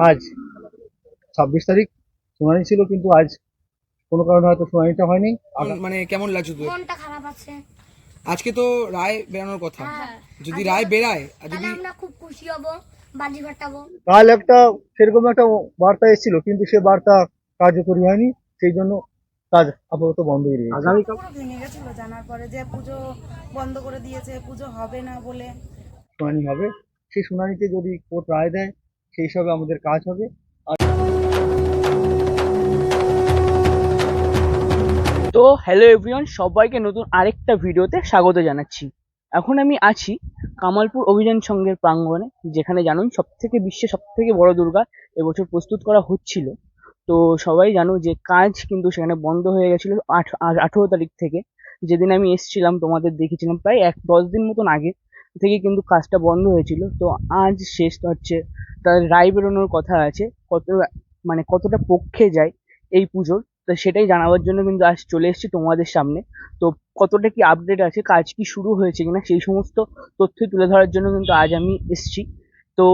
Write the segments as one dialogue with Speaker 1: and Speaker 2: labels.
Speaker 1: আজ ছাব্বিশ তারিখ শুনানি ছিল কিন্তু আজ কোনো কারণে হয়তো শুনানিটা হয়নি।
Speaker 2: মানে কেমন লাগছে তোর
Speaker 3: মনটা খারাপ আছে।
Speaker 2: আজকে তো রায় বেরানোর কথা।
Speaker 3: হ্যাঁ।
Speaker 2: যদি রায় বেরায় আর যদি
Speaker 3: আমরা খুব খুশি হব বাজি ফাটাবো।
Speaker 1: কাল একটা সেরকম একটা বার্তা এসেছিল কিন্তু সে বার্তা কার্যকরী হয়নি সেই জন্য কাজ আপাতত বন্ধই রয়েছে
Speaker 4: ভেঙে গেছিল জানার পরে যে পুজো বন্ধ করে দিয়েছে পুজো হবে না বলে।
Speaker 1: শুনানি হবে। সেই শুনানিতে যদি কোর্ট রায় দেয় সেই হিসাবে আমাদের কাজ হবে।
Speaker 5: তো হ্যালো এভরিওয়ান সবাইকে নতুন আরেকটা ভিডিওতে স্বাগত জানাচ্ছি। এখন আমি আছি কামালপুর অভিযান সংঘের প্রাঙ্গণে, যেখানে জানুন সব থেকে বিশ্বের সব থেকে বড় দুর্গা এবছর প্রস্তুত করা হচ্ছিল। তো সবাই জানো যে কাজ কিন্তু সেখানে বন্ধ হয়ে গেছিল আঠ আঠেরো তারিখ থেকে। যেদিন আমি এসেছিলাম, তোমাদের দেখেছিলাম প্রায় এক, দশ দিন মতন আগে। থেকে কিন্তু কাজটা বন্ধ হয়েছিল। তো আজ শেষ হচ্ছে, তার রায় বেরোনোর কথা আছে, কত মানে কতটা পক্ষে যায় এই পুজোর, তো সেটাই জানাবার জন্য কিন্তু আজ চলে এসেছি তোমাদের সামনে। তো কতটা কি আপডেট আছে, কাজ কি শুরু হয়েছে কিনা, সেই সমস্ত তথ্য তুলে ধরার জন্য কিন্তু আজ আমি এসেছি। তো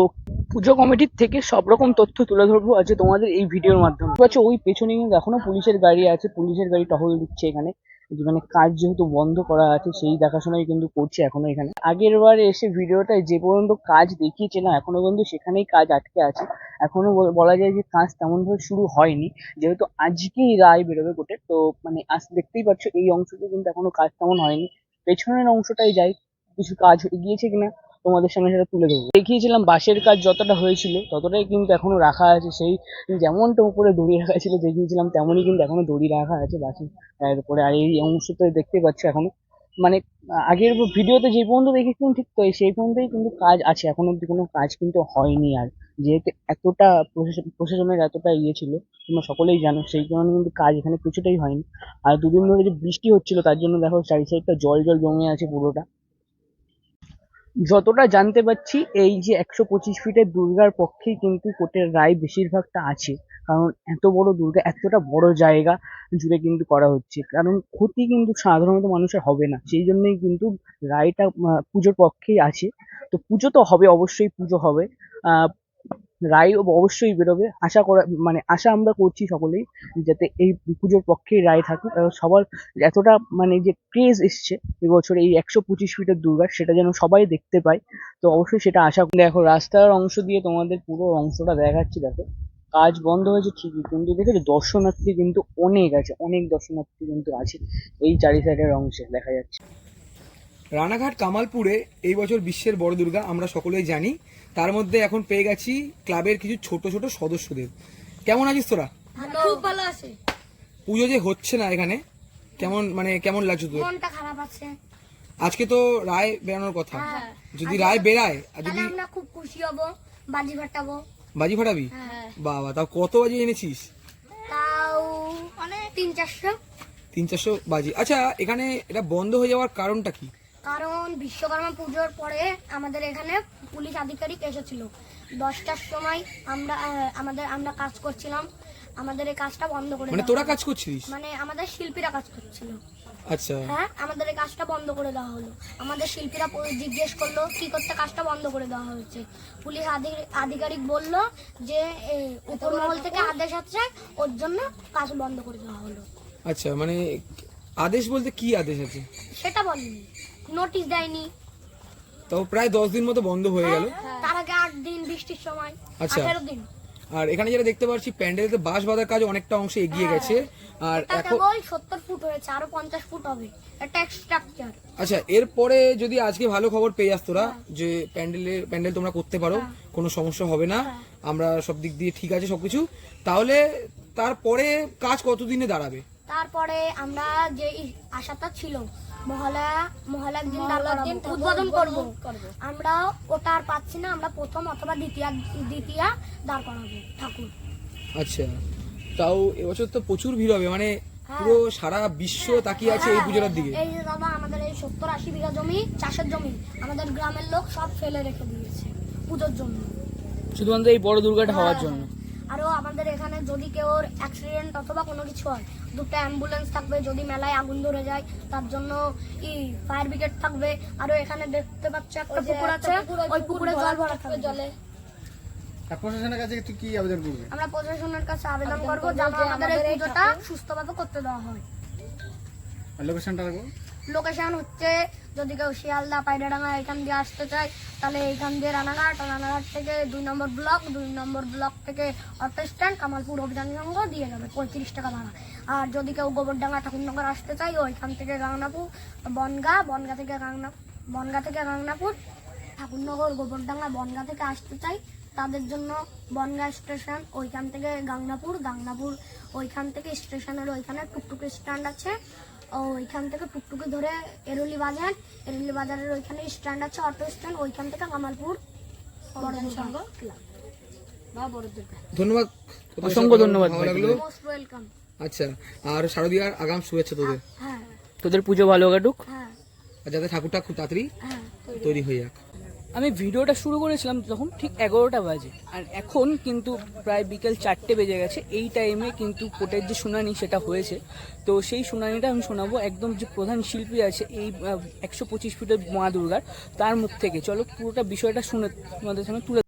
Speaker 5: পুজো কমিটির থেকে সব রকম তথ্য তুলে ধরবো আছে তোমাদের এই ভিডিওর মাধ্যমে। ওই পেছনে কিন্তু এখনও পুলিশের গাড়ি আছে, পুলিশের গাড়ি টহল দিচ্ছে এখানে। মানে কাজ যেহেতু বন্ধ করা আছে, সেই দেখাশোনাই কিন্তু করছে এখনও এখানে। আগের বার এসে ভিডিওটা যে পর্যন্ত কাজ দেখিয়েছে না এখনও কিন্তু সেখানেই কাজ আটকে আছে। এখনও বল- বলা যায় যে কাজ তেমনভাবে শুরু হয়নি, যেহেতু আজকেই রায় বেরোবে কোটে তো মানে আজ দেখতেই পাচ্ছ এই অংশটা কিন্তু এখনও কাজ তেমন হয়নি। পেছনের অংশটাই যাই, কিছু কাজ এগিয়েছে কিনা তোমাদের সামনে সেটা তুলে ধরবো। দেখিয়েছিলাম বাঁশের কাজ যতটা হয়েছিল, ততটাই কিন্তু এখনও রাখা আছে। সেই যেমনটা উপরে দড়ি রাখা ছিল, দেখিয়েছিলাম তেমনই কিন্তু এখনও দড়ি রাখা আছে বাঁশের এর উপরে আর এই অংশটা দেখতে পাচ্ছ এখনও। মানে আগের ভিডিওতে যে পর্যন্ত দেখেছিলাম ঠিক তো, সেই পর্যন্তই কিন্তু কাজ আছে। এখনও অব্দি কোনো কাজ কিন্তু হয়নি আর। যেহেতু এতটা প্রশাসন প্রশাসনের এতটা ইয়ে ছিল, তোমরা সকলেই জানো, সেই কারণে কিন্তু কাজ এখানে কিছুটাই হয়নি। আর দুদিন ধরে যে বৃষ্টি হচ্ছিল, তার জন্য দেখো চারি সাইডটা জল জল জমে আছে পুরোটা। যতটা জানতে পারছি, এই যে একশো পঁচিশ ফিটের দুর্গার পক্ষেই কিন্তু কোর্টের রায় বেশিরভাগটা আছে। কারণ এত বড় দুর্গা, এতটা বড় জায়গা জুড়ে কিন্তু করা হচ্ছে। কারণ ক্ষতি কিন্তু সাধারণত মানুষের হবে না। সেই জন্যই কিন্তু রায়টা পুজোর পক্ষেই আছে। তো পুজো তো হবে, অবশ্যই পুজো হবে। রায় অবশ্যই বেরোবে। আশা করা মানে আশা আমরা করছি সকলেই যাতে এই পুজোর পক্ষেই রায় থাকুক। সবার এতটা মানে যে ক্রেজ এসছে এবছর এই একশো পঁচিশ ফিটের দুর্গা সেটা যেন সবাই দেখতে পায়। তো অবশ্যই সেটা আশা দেখো, রাস্তার অংশ দিয়ে তোমাদের পুরো অংশটা দেখাচ্ছি, দেখো। কাজ বন্ধ হয়েছে ঠিকই, কিন্তু দেখেছ, দর্শনার্থী কিন্তু অনেক আছে, অনেক দর্শনার্থী কিন্তু আছে এই চারি সাইডের অংশে, দেখা যাচ্ছে।
Speaker 2: রানাঘাট কামালপুরে এই বছর বিশ্বের বড় দুর্গা, আমরা সকলেই জানি। তার মধ্যে এখন পেয়ে গেছি ক্লাবের কিছু ছোট ছোট সদস্যদের। কেমন আছিস তোরা?
Speaker 3: খুব ভালো আছে।
Speaker 2: পুজো যে হচ্ছে না এখানে কেমন মানে কেমন লাগছে তোর
Speaker 3: মনটা খারাপ আছে।
Speaker 2: আজকে তো রায় বেরানোর কথা।
Speaker 3: হ্যাঁ।
Speaker 2: যদি রায় বেরায় আর যদি
Speaker 3: আমরা খুব খুশি হব বাজি ফাটাবো।
Speaker 2: বাজি ফাটাবি?
Speaker 3: হ্যাঁ।
Speaker 2: বাবা তাও কত বাজি এনেছিস?
Speaker 3: তাও মানে তিন চারশো।
Speaker 2: তিন চারশো বাজি। আচ্ছা এখানে এটা বন্ধ হয়ে যাওয়ার কারণটা কি?
Speaker 3: কারণ বিশ্বকর্মা পুজোর পরে আমাদের এখানে পুলিশ আধিকারিক এসেছিল। দশটার সময় আমরা আমাদের আমরা কাজ করছিলাম। আমাদের এই কাজটা বন্ধ করে
Speaker 2: মানে
Speaker 3: দেওয়া
Speaker 2: তোরা কাজ করছিস
Speaker 3: মানে আমাদের শিল্পীরা কাজ করছিল।
Speaker 2: আচ্ছা।
Speaker 3: হ্যাঁ আমাদের এই কাজটা বন্ধ করে দেওয়া হলো। আমাদের শিল্পীরা জিজ্ঞেস করল কি করতে? কাজটা বন্ধ করে দেওয়া হয়েছে। পুলিশ আধিকারিক বলল যে উপর মহল থেকে আদেশ আছে ওর জন্য কাজ বন্ধ করে দেওয়া হলো।
Speaker 2: আচ্ছা মানে আদেশ বলতে কি আদেশ আছে?
Speaker 3: সেটা বলেনি। নোটিশ দেয়নি।
Speaker 2: তাও প্রায় দশ দিন মতো বন্ধ হয়ে গেল।
Speaker 3: তার আগে আট দিন বৃষ্টির সময়
Speaker 2: আচ্ছা।
Speaker 3: দিন।
Speaker 2: আর এখানে যেটা দেখতে পাচ্ছি প্যান্ডেলেতে বাঁশ বাঁধার কাজ অনেকটা অংশে এগিয়ে গেছে। আর এখন
Speaker 3: সত্তর ফুট হয়েছে আরও পঞ্চাশ ফুট হবে। এটা স্ট্রাকচার
Speaker 2: আচ্ছা এরপরে যদি আজকে ভালো খবর পেয়ে যাস তোরা যে প্যান্ডেলের প্যান্ডেল তোমরা করতে পারো কোনো সমস্যা হবে না। আমরা সব দিক দিয়ে ঠিক আছে সবকিছু। তাহলে তারপরে কাজ কতদিনে দাঁড়াবে?
Speaker 3: তারপরে আমরা যে আশাটা ছিল উদ্বোধন করব। আমরা ওটা আর পাচ্ছি না আমরা প্রথম অথবা দ্বিতীয় দ্বিতীয় দাঁড় করাবো ঠাকুর।
Speaker 2: আচ্ছা তাও এবছর তো প্রচুর ভিড় হবে মানে পুরো সারা বিশ্ব তাকিয়ে আছে এই পুজোটার দিকে।
Speaker 3: এই যে দাদা আমাদের এই সত্তর আশি বিঘা জমি চাষের জমি আমাদের গ্রামের লোক সব ফেলে রেখে দিয়েছে পুজোর জন্য।
Speaker 5: শুধুমাত্র এই বড় দুর্গাটা হওয়ার জন্য।
Speaker 3: আরও আমাদের এখানে যদি কেউ অ্যাক্সিডেন্ট অথবা কোনো কিছু হয় দুটো অ্যাম্বুলেন্স থাকবে যদি মেলায় আগুন ধরে যায় তার জন্য ই ফায়ার ব্রিগেড থাকবে? আরও এখানে দেখতে পাচ্ছ একটা পুকুর আছে ওই পুকুরে জল ভরা থাকবে জলে।
Speaker 1: প্রশাসনের কাছে তুই কি আবেদন করবি?
Speaker 3: আমরা প্রশাসনের কাছে আবেদন করব যেন আমাদের এই পুজোটা সুস্থভাবে করতে দেওয়া হয়।
Speaker 1: লোকেশনটা রাখব
Speaker 3: লোকেশন হচ্ছে, যদি কেউ শিয়ালদা পায়রাডাঙ্গা এখান দিয়ে আসতে চায়, তাহলে এইখান দিয়ে রানাঘাট রানাঘাট থেকে দুই নম্বর ব্লক, দুই নম্বর ব্লক থেকে অটো স্ট্যান্ড, কামালপুর অভিযান সংঘ দিয়ে যাবে পঁয়ত্রিশ টাকা ভাড়া। আর যদি কেউ গোবরডাঙ্গা ঠাকুরনগর আসতে চায়, ওইখান থেকে গাংনাপুর, বনগা বনগা থেকে গাংনা বনগা থেকে গাংনাপুর, ঠাকুরনগর, গোবরডাঙ্গা, বনগা থেকে আসতে চাই তাদের জন্য বনগা স্টেশন, ওইখান থেকে গাংনাপুর গাংনাপুর ওইখান থেকে স্টেশনের ওইখানে টুকটুক স্ট্যান্ড আছে। ওইখান থেকে টুকটুকে ধরে এরুলি বাজার। এরুলি বাজারের ওইখানে স্ট্যান্ড আছে অটো স্ট্যান্ড ওইখান থেকে কামালপুর বড়দের সংঘ বা বড়দের
Speaker 2: ধন্যবাদ।
Speaker 5: অসংখ্য ধন্যবাদ
Speaker 3: মোস্ট ওয়েলকাম
Speaker 2: আচ্ছা আর শারদিয়ার আগাম শুভেচ্ছা তোদের।
Speaker 3: হ্যাঁ।
Speaker 5: তোদের পুজো ভালো কাটুক।
Speaker 3: হ্যাঁ।
Speaker 2: যাতে ঠাকুরটা খুব তাড়াতাড়ি
Speaker 3: হ্যাঁ
Speaker 2: তৈরি হয়ে যাক।
Speaker 5: আমি ভিডিওটা শুরু করেছিলাম তখন ঠিক এগারোটা বাজে। আর এখন কিন্তু প্রায় বিকেল চারটে বেজে গেছে। এই টাইমে কিন্তু কোর্টের যে শুনানি সেটা হয়েছে। তো সেই শুনানিটা আমি শোনাবো। একদম যে প্রধান শিল্পী আছে এই একশো পঁচিশ ফিটের মা দুর্গার তার মুখ থেকে। চলো পুরোটা বিষয়টা শুনে তোমাদের সামনে তুলে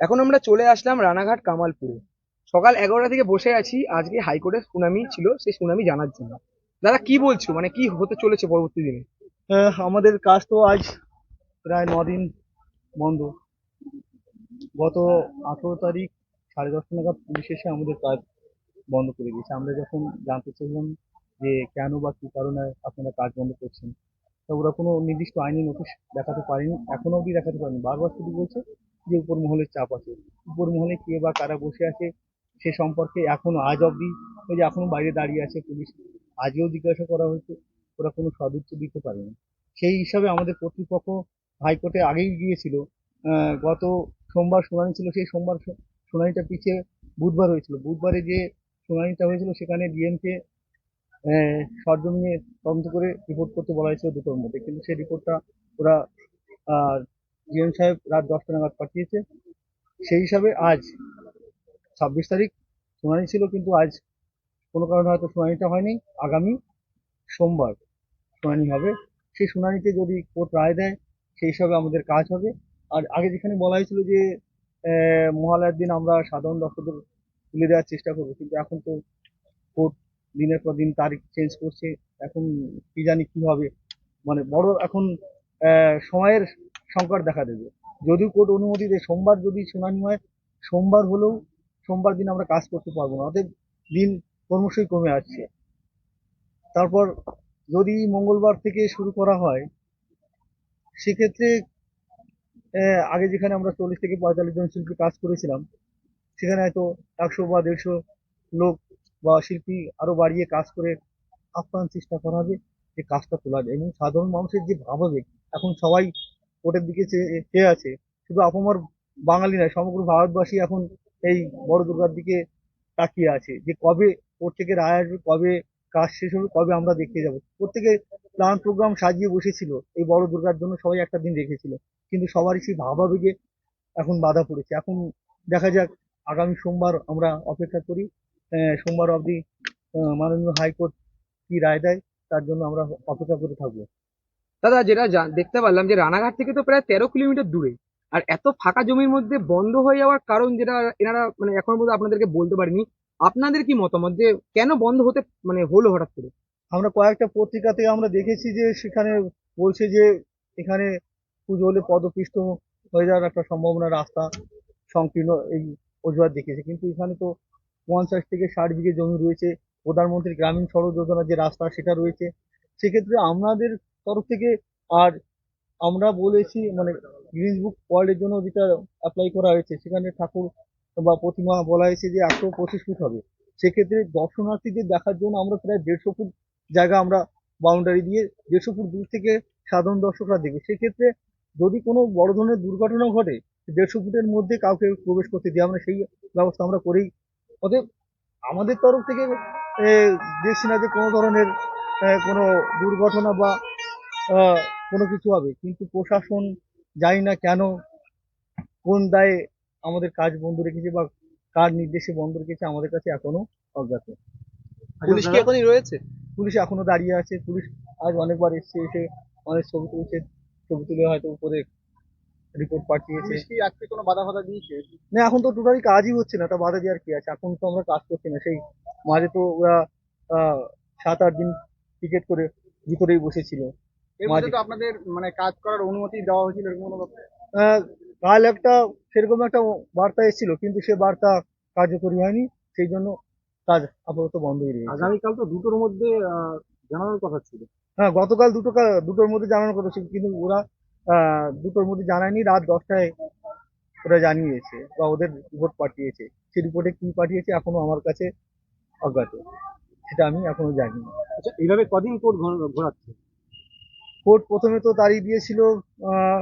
Speaker 2: এখন আমরা চলে আসলাম রানাঘাট কামালপুরে। সকাল এগারোটা থেকে বসে আছি। আজকে হাইকোর্টের সুনামি ছিল সেই সুনামি জানার জন্য। দাদা কি বলছো? মানে কি হতে চলেছে পরবর্তী দিনে?
Speaker 1: আমাদের কাজ তো আজ প্রায় দিন বন্ধ। গত আঠেরো তারিখ সাড়ে দশটা নাগাদ পুলিশ এসে আমাদের কাজ বন্ধ করে দিয়েছে। আমরা যখন জানতে চাইলাম যে কেন বা কী কারণে আপনারা কাজ বন্ধ করছেন, তা ওরা কোনো নির্দিষ্ট আইনি নোটিশ দেখাতে পারেনি, এখনও অবধি দেখাতে পারেনি। বারবার শুধু বলছে যে উপর মহলের চাপ আছে। উপর মহলে কে বা কারা বসে আছে সে সম্পর্কে এখনও আজ অবধি, ওই যে এখনও বাইরে দাঁড়িয়ে আছে পুলিশ আজও জিজ্ঞাসা করা হয়েছে, ওরা কোনো সদুত্তর দিতে পারেনি। সেই হিসাবে আমাদের কর্তৃপক্ষ হাইকোর্টে আগেই গিয়েছিল গত সোমবার শুনানি ছিল, সেই সোমবার শুনানিটা পিছিয়ে বুধবার হয়েছিল। বুধবারে যে শুনানিটা হয়েছিল, সেখানে ডিএমকে সরজমিনে তদন্ত করে রিপোর্ট করতে বলা হয়েছিল দুটোর মধ্যে। কিন্তু সেই রিপোর্টটা ওরা ডিএম সাহেব রাত দশটা নাগাদ পাঠিয়েছে। সেই হিসাবে আজ ছাব্বিশ তারিখ শুনানি ছিল, কিন্তু আজ কোনো কারণে হয়তো শুনানিটা হয়নি। আগামী সোমবার শুনানি হবে। সেই শুনানিতে যদি কোর্ট রায় দেয় সেই হিসাবে আমাদের কাজ হবে। আর আগে যেখানে বলা হয়েছিল যে মহালয়ার দিন আমরা সাধারণ দর্শকদের তুলে দেওয়ার চেষ্টা করব, কিন্তু এখন তো কোর্ট দিনের পর দিন তারিখ চেঞ্জ করছে। এখন কি জানি কি হবে। মানে বড় এখন সময়ের সংকট দেখা দেবে। যদি কোর্ট অনুমতি দেয়, সোমবার যদি শুনানি হয়, সোমবার হলেও সোমবার দিন আমরা কাজ করতে পারব না। অতএব দিন ক্রমশই কমে আসছে। তারপর যদি মঙ্গলবার থেকে শুরু করা হয় সেক্ষেত্রে আগে যেখানে আমরা চল্লিশ থেকে পঁয়তাল্লিশ জন শিল্পী কাজ করেছিলাম, সেখানে হয়তো একশো বা দেড়শো লোক বা শিল্পী আরও বাড়িয়ে কাজ করে আপ্রাণ চেষ্টা করা হবে যে কাজটা তোলা যায়। এবং সাধারণ মানুষের যে ভাবাবেগ, এখন সবাই কোর্টের দিকে চেয়ে আছে। শুধু আপামর বাঙালি নয়, সমগ্র ভারতবাসী এখন এই বড় দুর্গার দিকে তাকিয়ে আছে যে কবে কোর্ট থেকে রায় আসবে, কবে কাজ শেষ হবে কবে আমরা দেখতে যাব। প্রত্যেকে প্ল্যান প্রোগ্রাম সাজিয়ে বসেছিল, এই বড় দুর্গার জন্য সবাই একটা দিন রেখেছিল। কিন্তু সবারই সেই ভাবাবেগে এখন বাধা পড়েছে। এখন দেখা যাক, আগামী সোমবার আমরা অপেক্ষা করি। সোমবার অবধি মাননীয় হাইকোর্ট কি রায় দেয়, তার জন্য আমরা অপেক্ষা করে থাকব।
Speaker 2: দাদা, যেটা দেখতে পারলাম যে রানাঘাট থেকে তো প্রায় তেরো কিলোমিটার দূরে। আর এত ফাঁকা জমির মধ্যে বন্ধ হয়ে যাওয়ার কারণ যেটা, এনারা মানে এখন পর্যন্ত আপনাদেরকে বলতে পারেনি আপনাদের কি মতামত যে কেন বন্ধ হতে মানে হলো হঠাৎ করে?
Speaker 1: আমরা কয়েকটা পত্রিকাতে আমরা দেখেছি যে সেখানে বলছে যে এখানে পুজো হলে পদপিষ্ট হয়ে যাওয়ার একটা সম্ভাবনা, রাস্তা সংকীর্ণ এই অজুহাত দেখেছে কিন্তু এখানে তো পঞ্চাশ থেকে ষাট বিঘে জমি রয়েছে। প্রধানমন্ত্রী গ্রামীণ সড়ক যোজনার যে রাস্তা সেটা রয়েছে। সেক্ষেত্রে আমাদের তরফ থেকে আর আমরা বলেছি মানে গ্রিনস বুক ওয়ার্ল্ডের জন্য যেটা অ্যাপ্লাই করা হয়েছে, সেখানে ঠাকুর বা প্রতিমা বলা হয়েছে যে একশো পঁচিশ ফুট হবে। সেক্ষেত্রে দর্শনার্থীদের দেখার জন্য আমরা প্রায় দেড়শো ফুট জায়গা আমরা বাউন্ডারি দিয়ে দেড়শো ফুট দূর থেকে সাধারণ দর্শকরা দেখবে। সেক্ষেত্রে যদি কোনো বড় ধরনের দুর্ঘটনা ঘটে, দেড়শো ফুটের মধ্যে কাউকে প্রবেশ করতে দিই আমরা সেই ব্যবস্থা আমরা করেই। অতএব আমাদের তরফ থেকে দেখছি না যে কোনো ধরনের কোনো দুর্ঘটনা বা কোনো কিছু হবে। কিন্তু প্রশাসন জানি না কেন কোন দায়ে আমাদের কাজ বন্ধ রেখেছে বা কার নির্দেশে বন্ধ রেখেছে আমাদের কাছে এখনও অজ্ঞাত।
Speaker 2: পুলিশ কি এখনই রয়েছে?
Speaker 1: পুলিশ এখনও দাঁড়িয়ে আছে। পুলিশ আজ অনেকবার এসছে এসে অনেক ছবি তুলছে। ছবি তুলে হয়তো উপরে রিপোর্ট পাঠিয়েছে।
Speaker 6: আজকে কোনো বাধা ফাধা দিয়েছে?
Speaker 1: না এখন তো টোটালি কাজই হচ্ছে না তা বাধা দেওয়ার কি আছে? এখন তো আমরা কাজ করছি না। সেই মাঝে তো ওরা আহ, সাত আট দিন টিকিট করে ভিতরেই বসেছিল।
Speaker 6: আপনাদের মানে কাজ করার অনুমতি দেওয়া হয়েছিল এরকম কোনো
Speaker 1: কাল একটা সেরকম একটা বার্তা এসেছিল কিন্তু সে বার্তা কার্যকরী হয়নি সেই জন্য কাজ আপাতত বন্ধ হয়ে রয়েছে
Speaker 6: আগামীকাল তো দুটোর মধ্যে জানানোর কথা ছিল।
Speaker 1: হ্যাঁ গতকাল দুটো দুটোর মধ্যে জানানোর কথা ছিল কিন্তু ওরা দুটোর মধ্যে জানায়নি রাত দশটায় ওরা জানিয়েছে বা ওদের রিপোর্ট পাঠিয়েছে। সেই রিপোর্টে কি পাঠিয়েছে এখনও আমার কাছে অজ্ঞাত সেটা আমি এখনও জানি না।
Speaker 6: আচ্ছা এইভাবে কদিন কোর্ট ঘোরাচ্ছে?
Speaker 1: কোর্ট প্রথমে তো তারিখ দিয়েছিল আহ,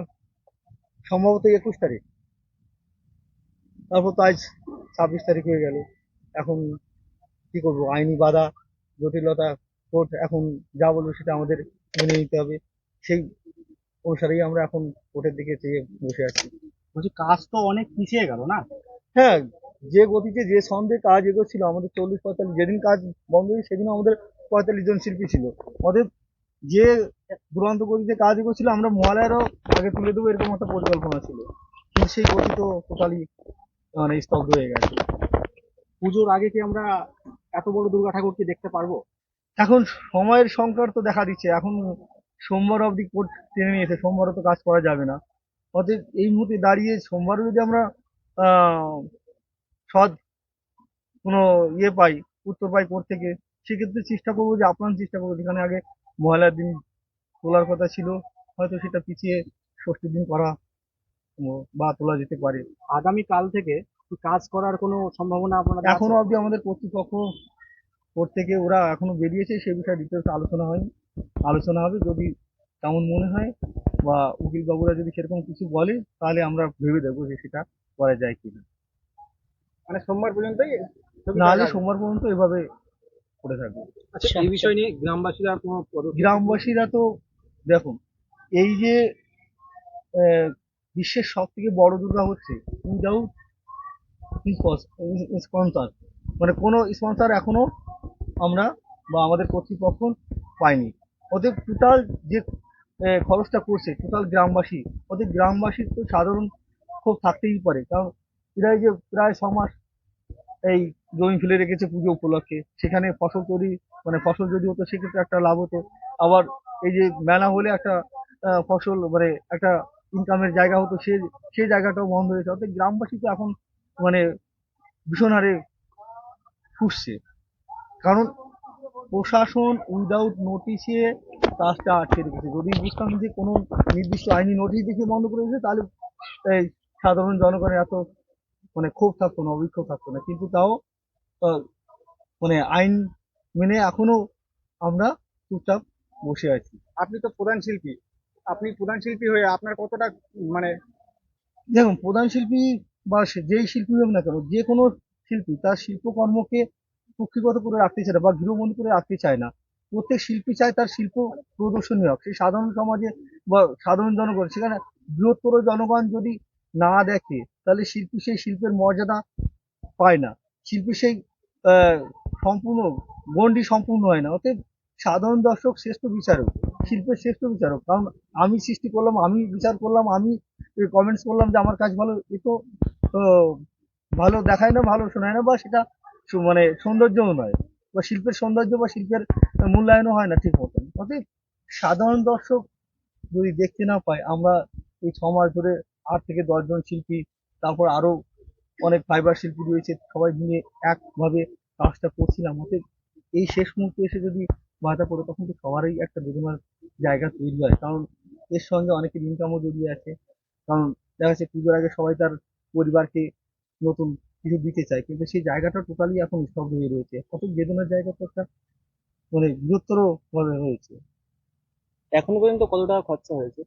Speaker 1: সম্ভবত একুশ তারিখ। তারপর তো আজ ছাব্বিশ তারিখ হয়ে গেল। এখন কি করব? আইনি বাধা জটিলতা কোর্ট এখন যা বলবে সেটা আমাদের মেনে নিতে হবে। সেই অনুসারেই আমরা এখন কোর্টের দিকে চেয়ে বসে আছি।
Speaker 6: বলছি কাজ তো অনেক পিছিয়ে গেল না?
Speaker 1: হ্যাঁ যে গতিতে যে ছন্দে কাজ এগোচ্ছিল আমাদের চল্লিশ পঁয়তাল্লিশ যেদিন কাজ বন্ধ হয়েছে সেদিন আমাদের পঁয়তাল্লিশ জন শিল্পী ছিল। আমাদের যে দুরন্ত গতিতে কাজ এগোচ্ছিল আমরা মহালয়ারও আগে তুলে দেবো, এরকম একটা পরিকল্পনা ছিল। কিন্তু সেই গতি তো টোটালি মানে স্তব্ধ হয়ে গেছে।
Speaker 6: পুজোর আগে কি আমরা এত বড় দুর্গা ঠাকুরকে দেখতে পারব?
Speaker 1: এখন সময়ের সংকট তো দেখা দিচ্ছে। এখন সোমবার অবধি কোর্ট টেনে নিয়েছে, সোমবারও তো কাজ করা যাবে না। অতএব এই মুহূর্তে দাঁড়িয়ে সোমবারও যদি আমরা সৎ কোনো ইয়ে পাই, উত্তর পাই কোর্ট থেকে, সেক্ষেত্রে চেষ্টা করব যে আপ্রাণ চেষ্টা করব। যেখানে আগে মহালয়ার দিন তোলার কথা ছিল হয়তো সেটা পিছিয়ে ষষ্ঠীর দিন করা বা তোলা যেতে পারে।
Speaker 6: আগামী কাল থেকে কাজ করার কোনো সম্ভাবনা আপনাদের আছে?
Speaker 1: এখনও অবধি আমাদের কর্তৃপক্ষ থেকে ওরা এখনও বেরিয়েছে সে বিষয়ে ডিটেলস আলোচনা হয়নি। আলোচনা হবে যদি তেমন মনে হয় বা উকিল বাবুরা যদি সেরকম কিছু বলে তাহলে আমরা ভেবে দেখব যে সেটা করা যায় কিনা।
Speaker 6: মানে সোমবার পর্যন্তই? না
Speaker 1: সোমবার পর্যন্ত এভাবে করে থাকবে।
Speaker 6: আচ্ছা এই বিষয় নিয়ে গ্রামবাসীরা কোনো
Speaker 1: গ্রামবাসীরা তো দেখুন এই যে বিশ্বের সব থেকে বড় দুর্গা হচ্ছে উইদাউট স্পন্সর। মানে কোনো স্পন্সর এখনও আমরা বা আমাদের কর্তৃপক্ষ পাইনি। ওদের টোটাল যে খরচটা করছে টোটাল গ্রামবাসী ওদের গ্রামবাসীর তো সাধারণ খুব থাকতেই পারে। কারণ এরা যে প্রায় ছ মাস এই জমি ফেলে রেখেছে পুজো উপলক্ষে। সেখানে ফসল তৈরি মানে ফসল যদি হতো, সেক্ষেত্রে একটা লাভ হতো। আবার এই যে মেলা হলে একটা ফসল মানে একটা ইনকামের জায়গা হতো, সে সেই জায়গাটাও বন্ধ হয়েছে। অর্থাৎ গ্রামবাসী তো এখন মানে ভীষণ হারে ফুসছে। কারণ প্রশাসন উইদাউট নোটিশে কাজটা আটকে রেখেছে। যদি বুঝতাম যে কোনো নির্দিষ্ট আইনি নোটিশ দেখে বন্ধ করে দিয়েছে, তাহলে এই সাধারণ জনগণের এত মানে ক্ষোভ থাকতো না অবিক্ষোভ থাকতো না। কিন্তু তাও মানে আইন মেনে এখনও আমরা চুপচাপ বসে আছি।
Speaker 6: আপনি তো প্রধান শিল্পী। আপনি প্রধান শিল্পী হয়ে আপনার কতটা মানে
Speaker 1: দেখুন প্রধান শিল্পী বা যেই শিল্পী হোক না কেন যে কোনো শিল্পী তার শিল্পকর্মকে কুক্ষিগত করে রাখতে চায় না বা গৃহবন্দী করে রাখতে চায় না। প্রত্যেক শিল্পী চায় তার শিল্প প্রদর্শনী হোক। সেই সাধারণ সমাজে বা সাধারণ জনগণ সেখানে বৃহত্তর জনগণ যদি না দেখে তাহলে শিল্পী সেই শিল্পের মর্যাদা পায় না। শিল্পী সেই সম্পূর্ণ, গণ্ডি সম্পূর্ণ হয় না। অতএব সাধারণ দর্শক, শ্রেষ্ঠ বিচারক, শিল্পের শ্রেষ্ঠ বিচারক। কারণ আমি সৃষ্টি করলাম, আমি বিচার করলাম, আমি কমেন্টস করলাম যে আমার কাজ ভালো, এ তো ভালো দেখায় না, ভালো শোনায় না, বা সেটা মানে সৌন্দর্যও নয়। বা শিল্পের সৌন্দর্য বা শিল্পের মূল্যায়নও হয় না ঠিক মতন। অতএব সাধারণ দর্শক যদি দেখতে না পায়, আমরা এই ছ মাস ধরে আট থেকে দশজন শিল্পী, তারপর আরও অনেক ফাইবার শিল্পী রয়েছে সবাই মিলে একভাবে কাজটা করছিলাম। অতএব এই শেষ মুহূর্তে এসে যদি বাধা পড়ে তখন তো সবারই একটা বেদনার জায়গা তৈরি হয়। কারণ এর সঙ্গে অনেকের ইনকামও জড়িয়ে আছে। কারণ দেখা যাচ্ছে পুজোর আগে সবাই তার পরিবারকে নতুন কিছু দিতে চায় কিন্তু সেই জায়গাটা টোটালি এখন স্তব্ধ হয়ে রয়েছে। কত বেদনার জায়গা তো একটা মানে বৃহত্তর ভাবে রয়েছে।
Speaker 5: এখনও পর্যন্ত কত টাকা খরচা হয়েছে?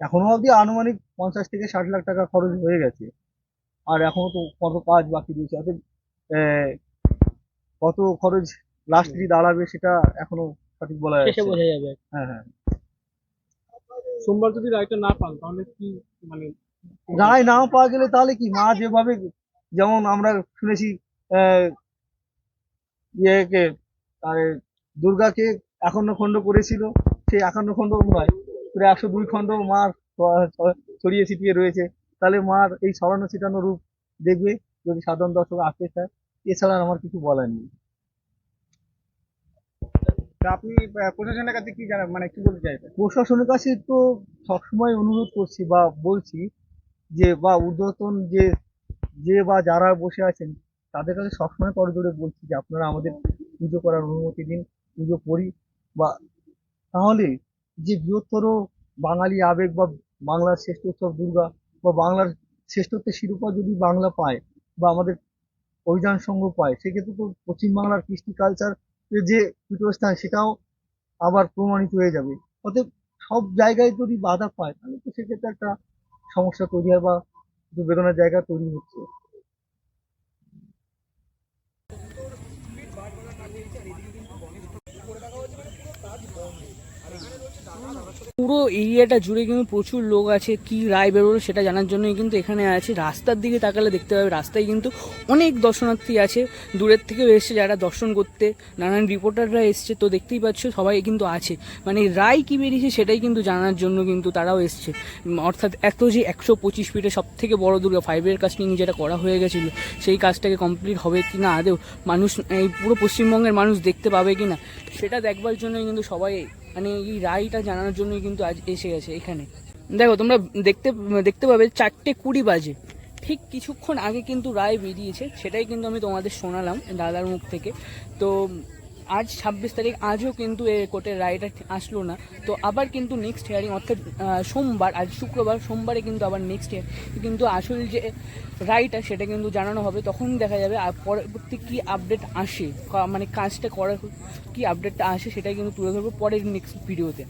Speaker 1: এখনও অবধি আনুমানিক পঞ্চাশ থেকে ষাট লাখ টাকা খরচ হয়ে গেছে। আর এখনও তো কত কাজ বাকি রয়েছে। অর্থাৎ আহ, কত খরচ লাস্ট দিয়ে দাঁড়াবে সেটা এখনও সঠিক বলা যাচ্ছে
Speaker 5: বোঝা যাবে।
Speaker 1: হ্যাঁ হ্যাঁ।
Speaker 6: সোমবার যদি রায়টা না পান তাহলে কি মানে
Speaker 1: রায় নাও পাওয়া গেলে তাহলে কি? মা যেভাবে যেমন আমরা শুনেছি আহ, ইয়েকে আরে দুর্গাকে একান্ন খণ্ড করেছিল সেই একান্ন খণ্ড নয় প্রায় একশো দুই খণ্ড ছ- ছড়িয়ে ছিটিয়ে রয়েছে। তাহলে মার এই ছড়ানো ছিটানো রূপ দেখবে যদি সাধারণ দর্শক আসতে চায়। এছাড়া আমার কিছু বলার নেই।
Speaker 6: আপনি প্রশাসনের কাছে কি জানান মানে কি বলতে চাইছেন
Speaker 1: প্রশাসনের কাছে তো সবসময় অনুরোধ করছি বা বলছি যে বা ঊর্ধ্বতন যে যে বা যারা বসে আছেন তাদের কাছে সবসময় করজোড়ে বলছি যে আপনারা আমাদের পুজো করার অনুমতি দিন পুজো করি বা তাহলে যে বৃহত্তর বাঙালি আবেগ বা বাংলার শ্রেষ্ঠ উৎসব দুর্গা বা বাংলার শ্রেষ্ঠত্বের শিরোপা যদি বাংলা পায় বা আমাদের অভিযান সংঘ পায়, সেক্ষেত্রে তো পশ্চিমবাংলার কৃষ্টি কালচার যে পীঠস্থান, সেটাও আবার প্রমাণিত হয়ে যাবে। অতএব সব জায়গায় যদি বাধা পায়, তাহলে তো সেক্ষেত্রে একটা সমস্যা তৈরি হয় বা বেদনার জায়গা তৈরি হচ্ছে।
Speaker 7: পুরো এরিয়াটা জুড়ে কিন্তু প্রচুর লোক আছে, কি রায় বেরোলো সেটা জানার জন্যই কিন্তু এখানে আছে। রাস্তার দিকে তাকালে দেখতে পাবে, রাস্তায় কিন্তু অনেক দর্শনার্থী আছে। দূরের থেকেও এসছে যারা দর্শন করতে। নানান রিপোর্টাররা এসছে, তো দেখতেই পাচ্ছ সবাই কিন্তু আছে। মানে রায় কি বেরিয়েছে সেটাই কিন্তু জানার জন্য কিন্তু তারাও এসছে। অর্থাৎ এত যে একশো পঁচিশ ফিটে সব থেকে বড় দুর্গা ফাইভের কাস্টিং যেটা করা হয়ে গেছিল, সেই কাজটাকে কমপ্লিট হবে কি না? আদেও মানুষ, এই পুরো পশ্চিমবঙ্গের মানুষ দেখতে পাবে কি না? সেটা দেখবার জন্যই কিন্তু সবাই মানে এই রায়টা জানানোর জন্যই কিন্তু আজ এসে গেছে এখানে। দেখো, তোমরা দেখতে দেখতে পাবে চারটে কুড়ি বাজে। ঠিক কিছুক্ষণ আগে কিন্তু রায় বেরিয়েছে, সেটাই কিন্তু আমি তোমাদের শোনালাম দাদার মুখ থেকে। তো আজ ছাব্বিশ তারিখ, আজও কিন্তু এ কোর্টের রায়টা আসলো না। তো আবার কিন্তু নেক্সট হিয়ারিং অর্থাৎ সোমবার, আজ শুক্রবার, সোমবারে কিন্তু আবার নেক্সট হিয়ার কিন্তু আসল যে রায়টা সেটা কিন্তু জানানো হবে, তখন দেখা যাবে আর পরবর্তী কী আপডেট আসে মানে কাজটা করার কী আপডেটটা আসে সেটাই কিন্তু তুলে ধরবো পরের নেক্সট ভিডিওতে